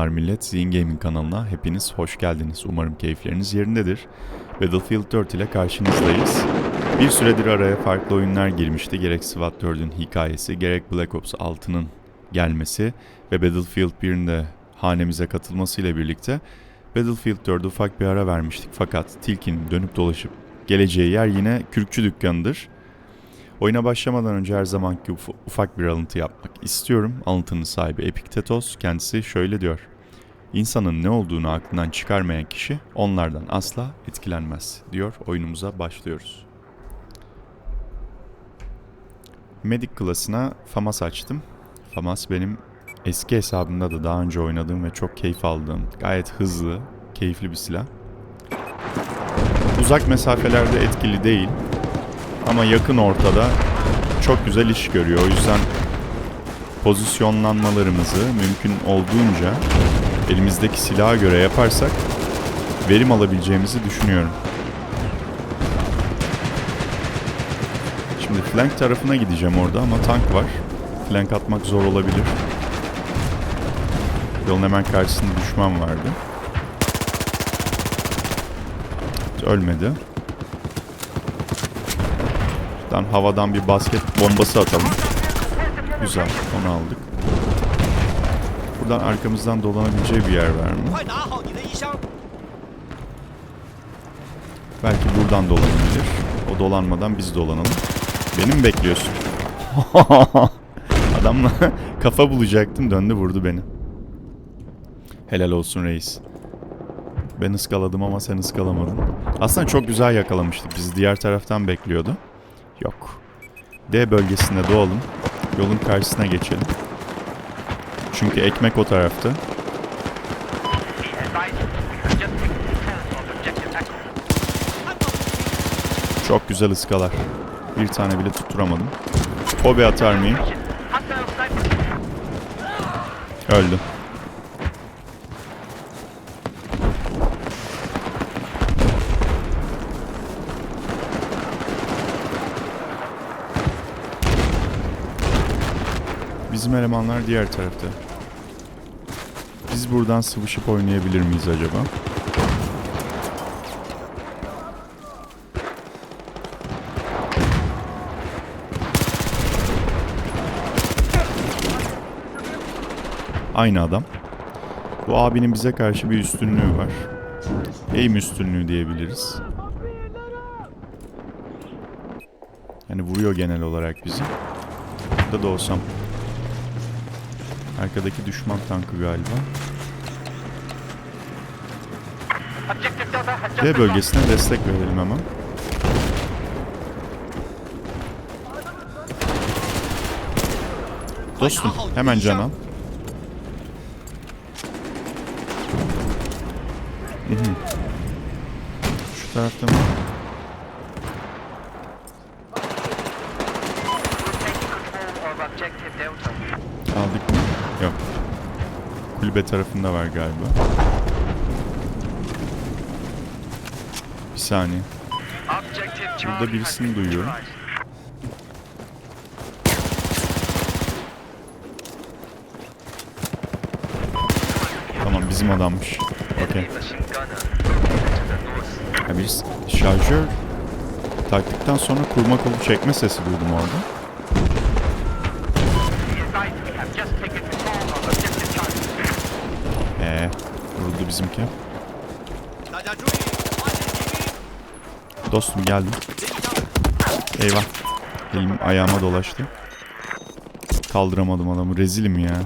Selamlar millet, Zin Gaming kanalına hepiniz hoş geldiniz. Umarım keyifleriniz yerindedir. Battlefield 4 ile karşınızdayız. Bir süredir araya farklı oyunlar girmişti. Gerek SWAT 4'ün hikayesi, gerek Black Ops 6'nın gelmesi ve Battlefield 1'in de hanemize katılmasıyla birlikte Battlefield 4'e ufak bir ara vermiştik. Fakat Tilkin'in dönüp dolaşıp geleceği yer yine kürkçü dükkanıdır. Oyuna başlamadan önce her zamanki uf- ufak bir alıntı yapmak istiyorum. Alıntının sahibi Epiktetos kendisi şöyle diyor. İnsanın ne olduğunu aklından çıkarmayan kişi onlardan asla etkilenmez diyor. Oyunumuza başlıyoruz. Medic klasına FAMAS açtım. FAMAS benim eski hesabımda da daha önce oynadığım ve çok keyif aldığım, gayet hızlı, keyifli bir silah. Uzak mesafelerde etkili değil ama yakın ortada çok güzel iş görüyor. O yüzden pozisyonlanmalarımızı mümkün olduğunca elimizdeki silaha göre yaparsak verim alabileceğimizi düşünüyorum. Şimdi flank tarafına gideceğim orada ama tank var. Flank atmak zor olabilir. Yolun hemen karşısında düşman vardı. Ölmedi. Şuradan havadan bir basket bombası atalım. Güzel, onu aldık arkadan, arkamızdan dolanabileceği bir yer var mı? Belki buradan dolanabilir. O dolanmadan biz dolanalım. Beni mi bekliyorsun? Adamla kafa bulacaktım döndü vurdu beni. Helal olsun reis. Ben ıskaladım ama sen ıskalamadın. Aslında çok güzel yakalamıştık. Biz diğer taraftan bekliyordu. Yok. D bölgesinde doğalım. Yolun karşısına geçelim. Çünkü ekmek o tarafta. Çok güzel ıskalar. Bir tane bile tutturamadım. Hobi atar mıyım? Öldü. Bizim elemanlar diğer tarafta. Biz buradan sıvışıp oynayabilir miyiz acaba? Aynı adam. Bu abinin bize karşı bir üstünlüğü var. Aim üstünlüğü diyebiliriz. Yani vuruyor genel olarak bizi. Burada da olsam. Arkadaki düşman tankı galiba. D bölgesine destek verelim hemen. Dostum hemen can al. Hı hı. Şu tarafta mı? Yok. Kulübe tarafında var galiba. Bir saniye. Burada birisini duyuyorum. Tamam bizim adammış. Okey. Ya biz şarjör taktıktan sonra kurma kolu çekme sesi duydum orada. Ee, vuruldu bizimki. Dostum geldim. Eyvah. Elim ayağıma dolaştı. Kaldıramadım adamı. Rezilim ya.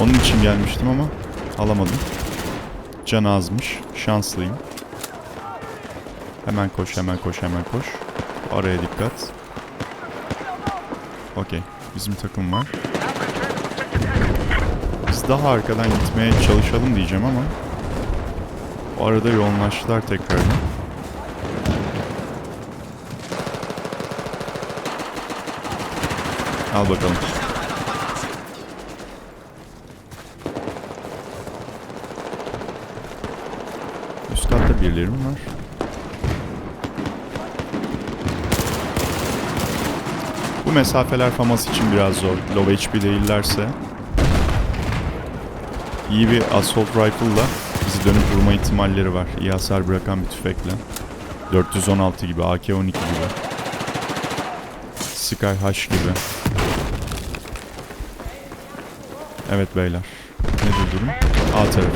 Onun için gelmiştim ama alamadım. Can azmış. Şanslıyım. Hemen koş, hemen koş, hemen koş. Araya dikkat. Okey. Bizim takım var. Biz daha arkadan gitmeye çalışalım diyeceğim ama o arada yoğunlaştılar tekrardan. Al bakalım. Üst katta birileri mi var? Bu mesafeler Famas için biraz zor. Low HP değillerse. İyi bir Assault Rifle'la bizi dönüp vurma ihtimalleri var. İyi hasar bırakan bir tüfekle. 416 gibi, AK-12 gibi. Sky H gibi. Evet beyler. Nedir durum? A tarafı.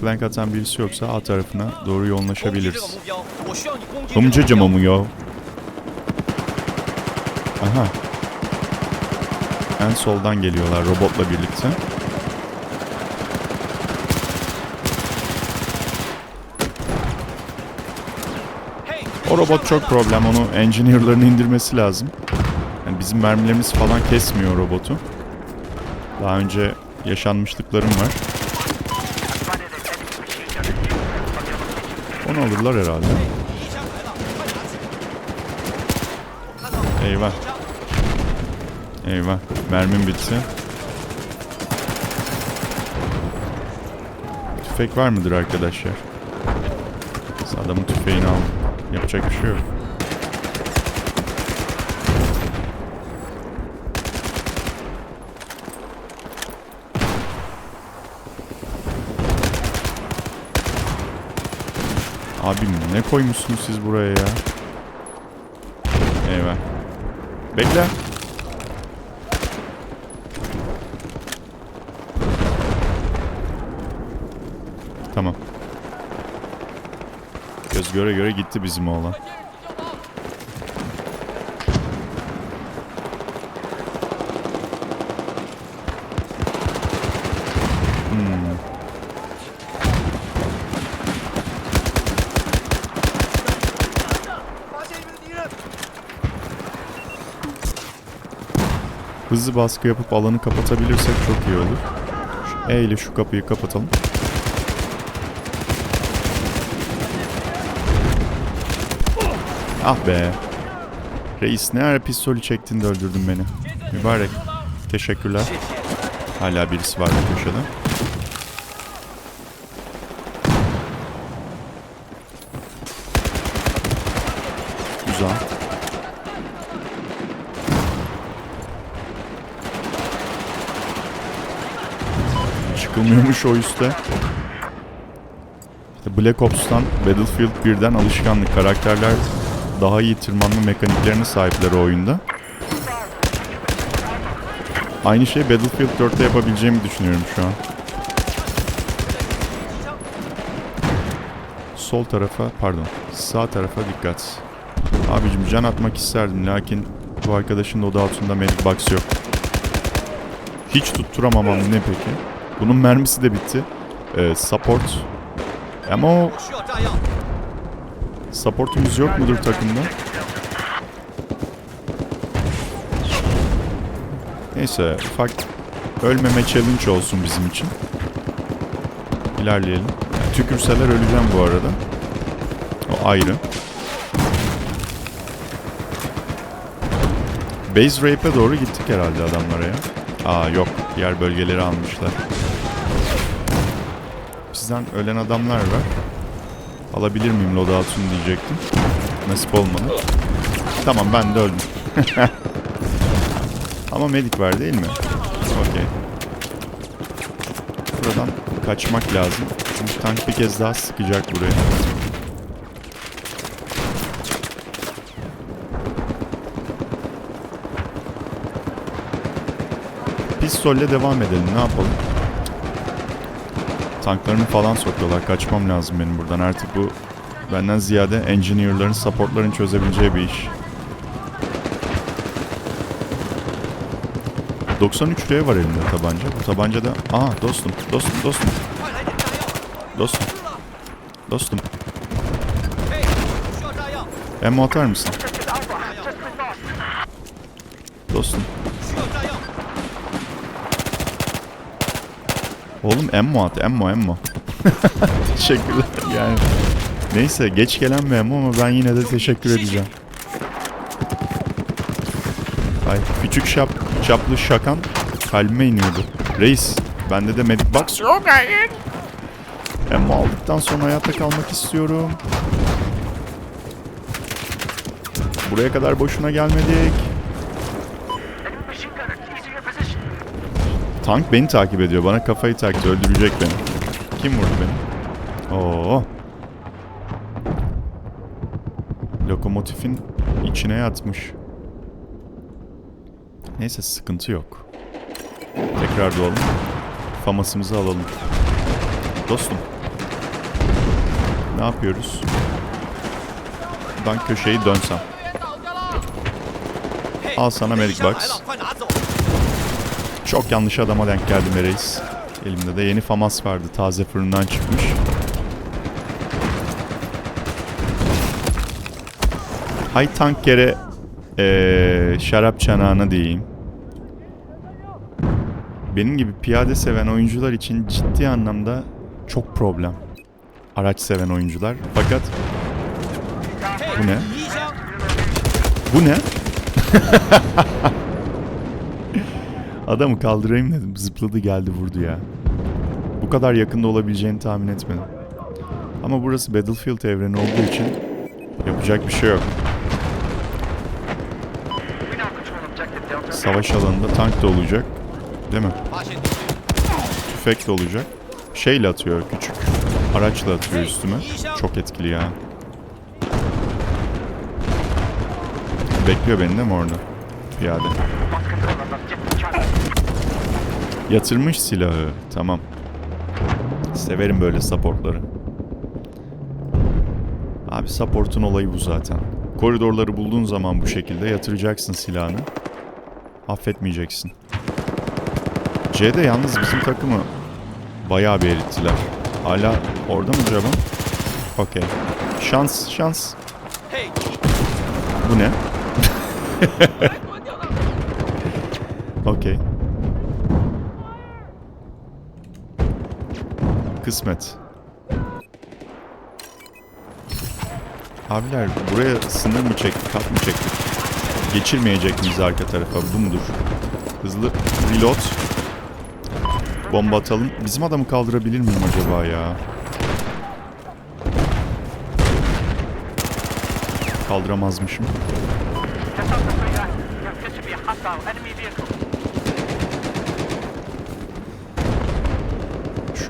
Flank atan birisi yoksa A tarafına doğru yoğunlaşabiliriz. Hımcı camamı yo. Aha. En soldan geliyorlar robotla birlikte. O robot çok problem. Onu engineer'ların indirmesi lazım. Yani bizim mermilerimiz falan kesmiyor robotu. Daha önce yaşanmışlıklarım var. Onu alırlar herhalde. Eyvah. Eyvah. Mermim bitti. Tüfek var mıdır arkadaşlar? Adamın tüfeğini al. Yapacak bir şey yok. Abim ne koymuşsunuz siz buraya ya? Eyvah. Bekle. Tamam. Göz göre göre gitti bizim oğlan. Hmm. Hızlı baskı yapıp alanı kapatabilirsek çok iyi olur. Şu E ile şu kapıyı kapatalım. Ah be. Reis ne ara pistolü çektin de öldürdün beni. Mübarek. Teşekkürler. Hala birisi var bu köşede. Güzel. Çıkılmıyormuş o üste. İşte Black Ops'tan Battlefield 1'den alışkanlık. Karakterler daha iyi tırmanma mekaniklerine sahipler o oyunda. Aynı şey Battlefield 4'te yapabileceğimi düşünüyorum şu an. Sol tarafa, pardon, sağ tarafa dikkat. Abicim can atmak isterdim lakin bu arkadaşın da oda altında medic box yok. Hiç tutturamamam ne peki? Bunun mermisi de bitti. Ee, support. Ama o supportumuz yok mudur takımda? Neyse ufak ölmeme challenge olsun bizim için. İlerleyelim. Yani tükürseler öleceğim bu arada. O ayrı. Base Rape'e doğru gittik herhalde adamlara ya. Aa yok. Diğer bölgeleri almışlar. Bizden ölen adamlar var. Alabilir miyim loadout'unu diyecektim. Nasip olmadı. Tamam ben de öldüm. Ama medik var değil mi? Okey. Buradan kaçmak lazım. Çünkü tank bir kez daha sıkacak buraya. Pistolle devam edelim. Ne yapalım? tanklarını falan sokuyorlar. Kaçmam lazım benim buradan. Artık bu benden ziyade engineer'ların, supportların çözebileceği bir iş. 93 liraya var elimde tabanca. Bu tabanca da... Aa dostum, dostum, dostum. Dostum. Dostum. Emmo atar mısın? Dostum. Oğlum ammo at, ammo, ammo. Teşekkürler yani. Neyse geç gelen bir ammo ama ben yine de teşekkür edeceğim. Ay küçük şap, çaplı şakan kalbime iniyordu. Reis bende de medic box yok hayır. Ammo aldıktan sonra hayatta kalmak istiyorum. Buraya kadar boşuna gelmedik. Tank beni takip ediyor. Bana kafayı taktı. Öldürecek beni. Kim vurdu beni? Oo. Lokomotifin içine yatmış. Neyse sıkıntı yok. Tekrar doğalım. Famasımızı alalım. Dostum. Ne yapıyoruz? Buradan köşeyi dönsem. Al sana Medic Box. Çok yanlış adama denk geldim reis. Elimde de yeni famas vardı. Taze fırından çıkmış. Hay tank yere ee, şarap çanağına diyeyim. Benim gibi piyade seven oyuncular için ciddi anlamda çok problem. Araç seven oyuncular. Fakat bu ne? Bu ne? Adamı kaldırayım dedim. Zıpladı geldi vurdu ya. Bu kadar yakında olabileceğini tahmin etmedim. Ama burası Battlefield evreni olduğu için yapacak bir şey yok. Savaş alanında tank da olacak. Değil mi? Tüfek de olacak. Şeyle atıyor küçük. Araçla atıyor üstüme. Çok etkili ya. Bekliyor beni değil mi orada? Piyade. Yatırmış silahı. Tamam. Severim böyle supportları. Abi support'un olayı bu zaten. Koridorları bulduğun zaman bu şekilde yatıracaksın silahını. Affetmeyeceksin. C'de yalnız bizim takımı bayağı bir erittiler. Hala orada mı acaba? Okey. Şans, şans. 嘿，Bu ne? Okey. Kısmet. Abiler buraya sınır mı çektik, kat mı çektik? Geçirmeyecek miyiz arka tarafa? Bu mudur? Hızlı reload. Bomba atalım. Bizim adamı kaldırabilir miyim acaba ya? Kaldıramazmışım.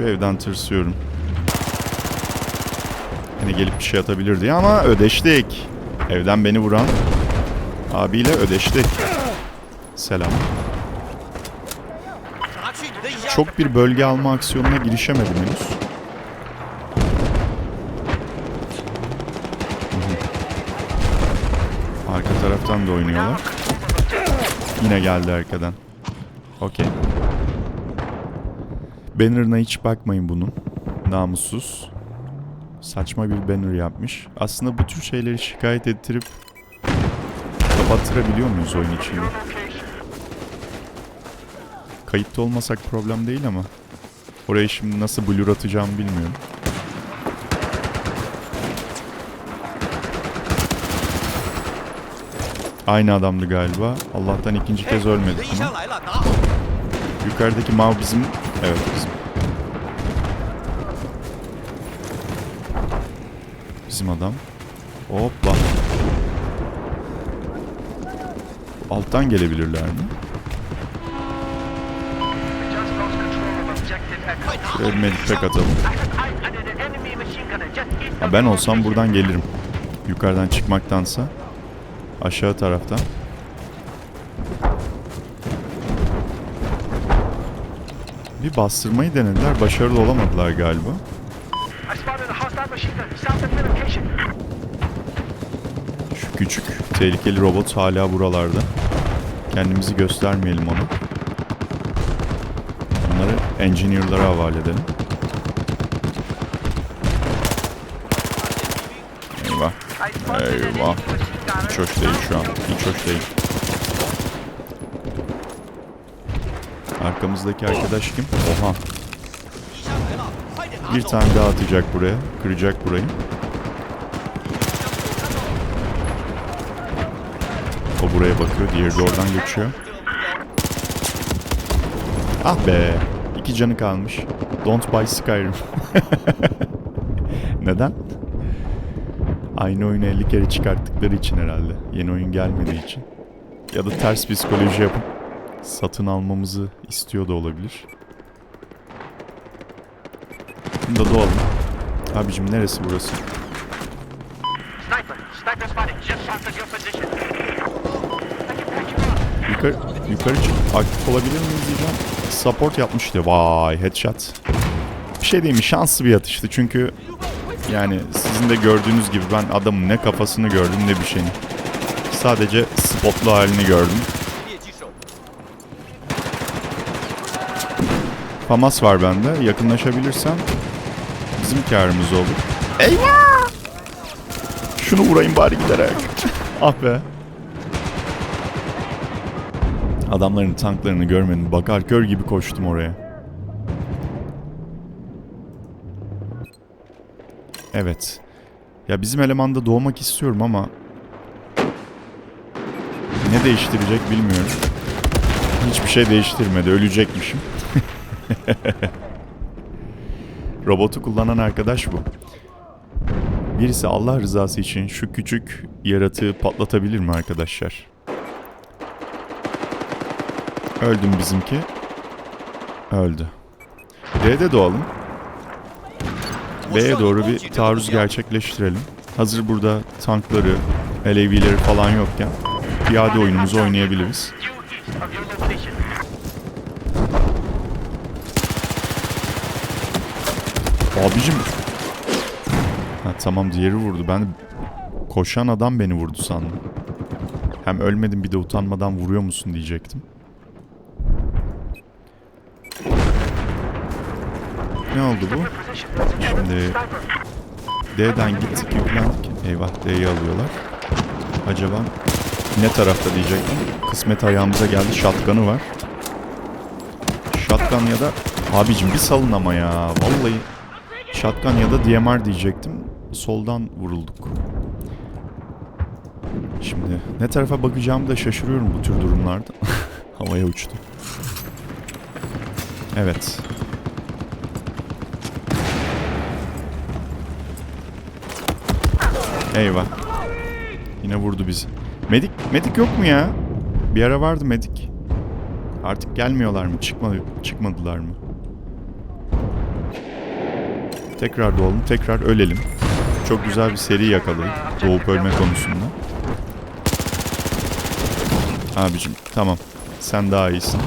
Şu evden tırsıyorum. Yine gelip bir şey atabilir diye ama ödeştik. Evden beni vuran abiyle ödeştik. Selam. Çok bir bölge alma aksiyonuna girişemedim henüz. Arka taraftan da oynuyorlar. Yine geldi arkadan. Okey. Banner'ına hiç bakmayın bunun. Namussuz. Saçma bir banner yapmış. Aslında bu tür şeyleri şikayet ettirip kapattırabiliyor muyuz oyun içinde? Kayıtta olmasak problem değil ama. Oraya şimdi nasıl blur atacağımı bilmiyorum. Aynı adamdı galiba. Allah'tan ikinci kez ölmedik. Yukarıdaki mav bizim... Evet bizim. Bizim adam. Hoppa. Alttan gelebilirler mi? Şöyle medikte atalım. Ha, ben olsam buradan gelirim. Yukarıdan çıkmaktansa. Aşağı taraftan. Bir bastırmayı denediler. Başarılı olamadılar galiba. I spotted a hostile machine gun south of the location. Şu küçük. Tehlikeli robot hala buralarda. Kendimizi göstermeyelim onu. Onları engineer'lara havale edelim. Eyvah. Eyvah. Hiç hoş değil şu an. Hiç hoş değil. Arkamızdaki arkadaş kim? Oha. Bir tane daha atacak buraya. Kıracak burayı. Buraya bakıyor. Diğeri de oradan geçiyor. Ah be. İki canı kalmış. Don't buy Skyrim. Neden? Aynı oyunu 50 kere çıkarttıkları için herhalde. Yeni oyun gelmediği için. Ya da ters psikoloji yapıp satın almamızı istiyor da olabilir. Bunu da doğalım. Abicim neresi burası? Sniper! Sniper spotted! Just your position yukarı, yukarı çık. Aktif olabilir miyiz diyeceğim. Support yapmıştı. Vay headshot. Bir şey diyeyim mi? Şanslı bir atıştı çünkü yani sizin de gördüğünüz gibi ben adamın ne kafasını gördüm ne bir şeyini. Sadece spotlu halini gördüm. Famas var bende. Yakınlaşabilirsem bizim karımız olur. Eyvah! Şunu vurayım bari giderek. ah be. Adamların tanklarını görmedim. Bakar kör gibi koştum oraya. Evet. Ya bizim elemanda doğmak istiyorum ama ne değiştirecek bilmiyorum. Hiçbir şey değiştirmedi. Ölecekmişim. Robotu kullanan arkadaş bu. Birisi Allah rızası için şu küçük yaratığı patlatabilir mi arkadaşlar? Öldüm bizimki. Öldü. D'de doğalım. B'ye doğru bir taarruz gerçekleştirelim. Hazır burada tankları, LAV'leri falan yokken piyade oyunumuzu oynayabiliriz. Abicim. Ha, tamam diğeri vurdu. Ben koşan adam beni vurdu sandım. Hem ölmedim bir de utanmadan vuruyor musun diyecektim. Ne oldu bu? Şimdi D'den gittik yüklendik. Eyvah D'yi alıyorlar. Acaba ne tarafta diyecektim. Kısmet ayağımıza geldi. Shotgun'ı var. Shotgun ya da... Abicim bir salın ama ya. Vallahi Shotgun ya da DMR diyecektim. Soldan vurulduk. Şimdi ne tarafa bakacağımı da şaşırıyorum bu tür durumlarda. Havaya uçtu. Evet. Eyvah. Yine vurdu bizi. Medik, medik yok mu ya? Bir ara vardı medik. Artık gelmiyorlar mı? Çıkmadı, çıkmadılar mı? Tekrar doğalım, tekrar ölelim. Çok güzel bir seri yakaladık doğup ölme konusunda. Abicim tamam. Sen daha iyisin.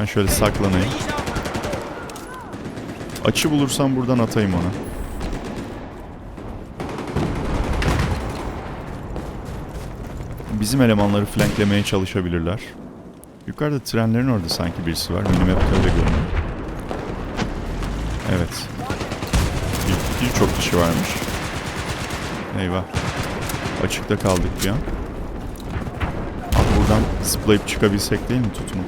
Ben şöyle saklanayım. Açı bulursam buradan atayım ona. Bizim elemanları flanklemeye çalışabilirler. Yukarıda trenlerin orada sanki birisi var. Minimap'te öyle görünüyor. Evet. Bir- Birçok kişi varmış. Eyvah. Açıkta kaldık bir an. Abi buradan zıplayıp çıkabilsek değil mi tutunup?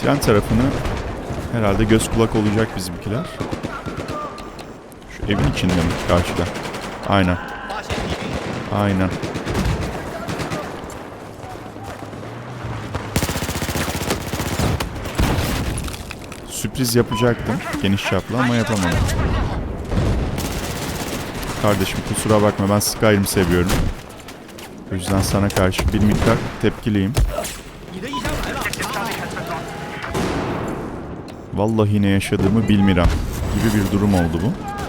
Tren tarafını herhalde göz kulak olacak bizimkiler. Şu evin içinde mi? Karşıda. Aynen. Aynen. Sürpriz yapacaktım. Geniş çaplı ama yapamadım. Kardeşim kusura bakma ben Skyrim seviyorum. O yüzden sana karşı bir miktar tepkiliyim. Vallahi ne yaşadığımı bilmiram gibi bir durum oldu bu.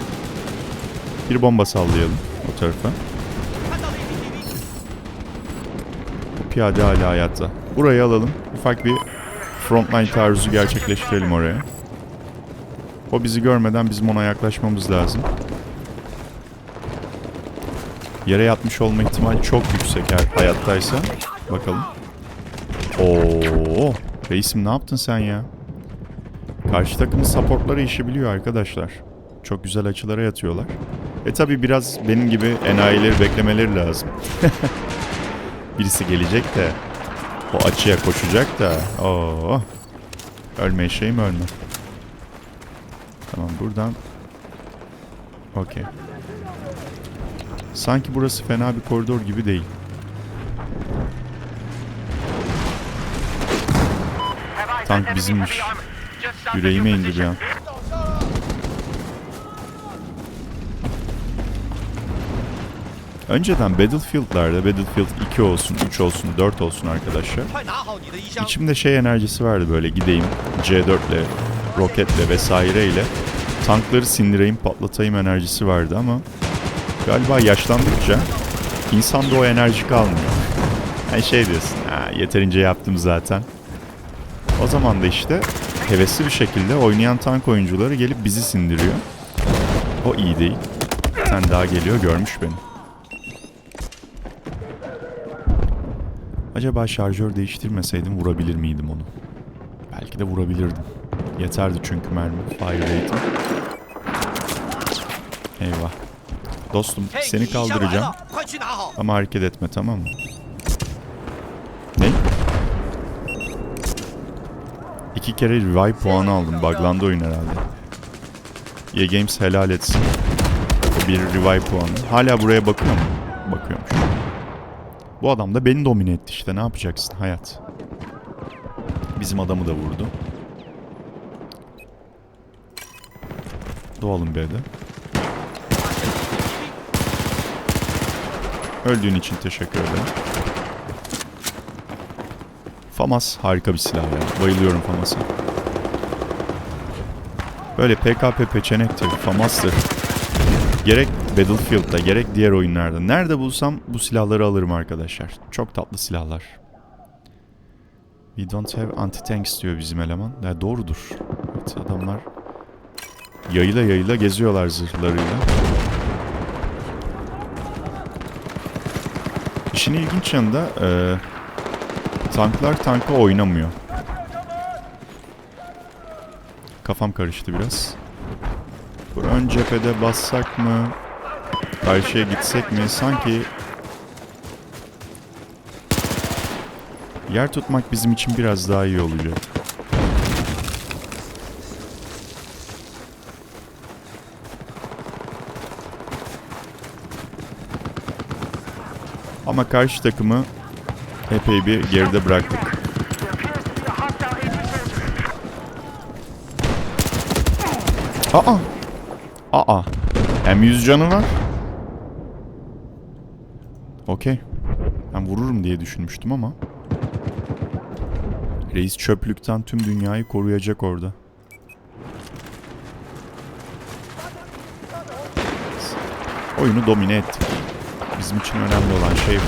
Bir bomba sallayalım o tarafa. O piyade hala hayatta. Burayı alalım. Ufak bir frontline taarruzu gerçekleştirelim oraya. O bizi görmeden bizim ona yaklaşmamız lazım. Yere yatmış olma ihtimali çok yüksek eğer hayattaysa. Bakalım. Oo, reisim ne yaptın sen ya? Karşı takımın supportları işi biliyor arkadaşlar. Çok güzel açılara yatıyorlar. E tabi biraz benim gibi enayileri beklemeleri lazım. Birisi gelecek de o açıya koşacak da oo ölme şeyim ölme. Tamam buradan okey. Sanki burası fena bir koridor gibi değil. Tank bizimmiş. Yüreğime indi bir an. Önceden Battlefield'larda Battlefield 2 olsun, 3 olsun, 4 olsun arkadaşlar. İçimde şey enerjisi vardı böyle gideyim C4'le, roketle vesaireyle tankları sindireyim, patlatayım enerjisi vardı ama galiba yaşlandıkça insanda o enerji kalmıyor. Yani şey diyorsun, ha, yeterince yaptım zaten. O zaman da işte hevesli bir şekilde oynayan tank oyuncuları gelip bizi sindiriyor. O iyi değil. Sen daha geliyor görmüş beni. Acaba şarjör değiştirmeseydim vurabilir miydim onu? Belki de vurabilirdim. Yeterdi çünkü mermi. Fire rate. Eyvah. Dostum seni kaldıracağım. Ama hareket etme tamam mı? Ne? İki kere revive puanı aldım. Buglandı oyun herhalde. Ye Games helal etsin. Bir revive puanı. Hala buraya bakıyor mu? Bakıyormuş. Bu adam da beni domine etti işte. Ne yapacaksın hayat? Bizim adamı da vurdu. Doğalım B'de. Öldüğün için teşekkür ederim. FAMAS harika bir silah ya. Bayılıyorum FAMAS'a. Böyle PKP peçenektir, FAMAS'tır. Gerek Battlefield'da gerek diğer oyunlarda. Nerede bulsam bu silahları alırım arkadaşlar. Çok tatlı silahlar. We don't have anti-tanks diyor bizim eleman. Ya doğrudur. Evet adamlar yayla yayla geziyorlar zırhlarıyla. İşin ilginç yanı da e, tanklar tanka oynamıyor. Kafam karıştı biraz. Bu ön cephede bassak mı? Karşıya gitsek mi? Sanki yer tutmak bizim için biraz daha iyi olacak. Ama karşı takımı epey bir geride bıraktık. Aa! Aa! Hem yüz canı var. Okey. Ben vururum diye düşünmüştüm ama. Reis çöplükten tüm dünyayı koruyacak orada. Oyunu domine ettik. Bizim için önemli olan şey bu.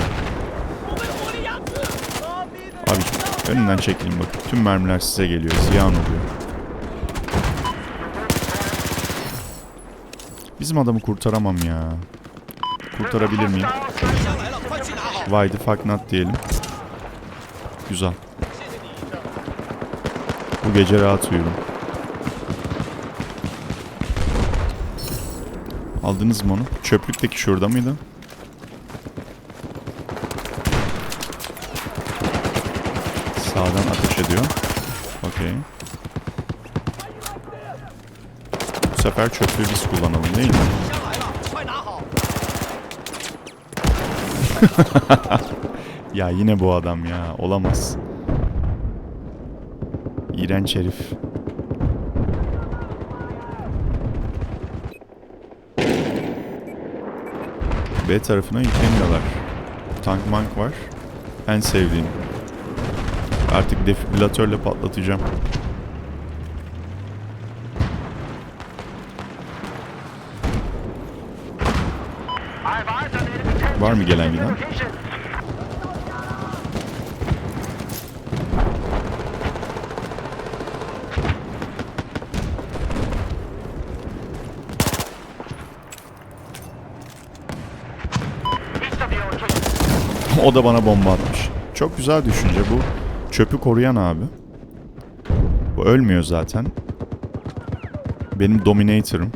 Abi önünden çekilin bakın. Tüm mermiler size geliyor. Ziyan oluyor. Bizim adamı kurtaramam ya. Kurtarabilir miyim? Why the fuck not diyelim. Güzel. Bu gece rahat uyurum. Aldınız mı onu? Çöplükteki şurada mıydı? Sağdan ateş ediyor. Okey. Bu sefer çöplüğü biz kullanalım değil mi? Ya yine bu adam ya. Olamaz. İğrenç herif. B tarafına yükleniyorlar. Tank mank var. En sevdiğim. Artık defibrilatörle patlatacağım. Var mı gelen giden? O da bana bomba atmış. Çok güzel düşünce bu. Çöpü koruyan abi. Bu ölmüyor zaten. Benim Dominator'ım.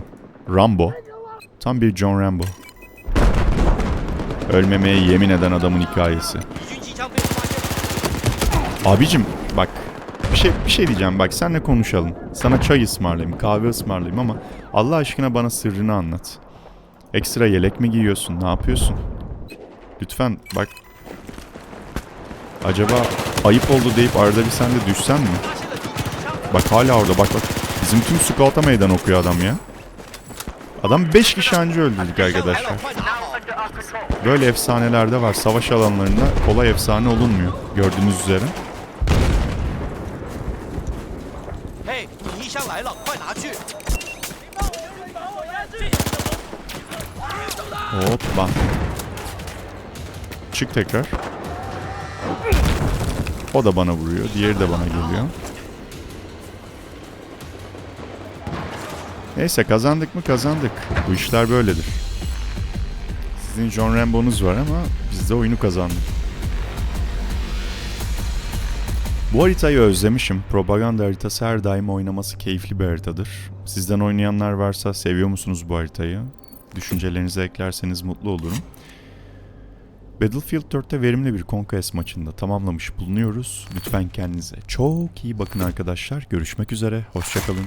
Rambo. Tam bir John Rambo. Ölmemeye yemin eden adamın hikayesi. Abicim bak bir şey bir şey diyeceğim bak senle konuşalım. Sana çay ısmarlayayım, kahve ısmarlayayım ama Allah aşkına bana sırrını anlat. Ekstra yelek mi giyiyorsun? Ne yapıyorsun? Lütfen bak. Acaba ayıp oldu deyip arada bir sen de düşsen mi? Bak hala orada bak bak. Bizim tüm squat'a meydan okuyor adam ya. Adam 5 kişi anca öldürdük arkadaşlar. Böyle efsaneler de var. Savaş alanlarında kolay efsane olunmuyor. Gördüğünüz üzere. Hoppa. Çık tekrar. O da bana vuruyor. Diğeri de bana geliyor. Neyse kazandık mı kazandık. Bu işler böyledir. Sizin John Rambo'nuz var ama biz de oyunu kazandık. Bu haritayı özlemişim. Propaganda haritası her daim oynaması keyifli bir haritadır. Sizden oynayanlar varsa seviyor musunuz bu haritayı? Düşüncelerinizi eklerseniz mutlu olurum. Battlefield 4'te verimli bir Conquest maçında tamamlamış bulunuyoruz. Lütfen kendinize çok iyi bakın arkadaşlar. Görüşmek üzere, hoşçakalın.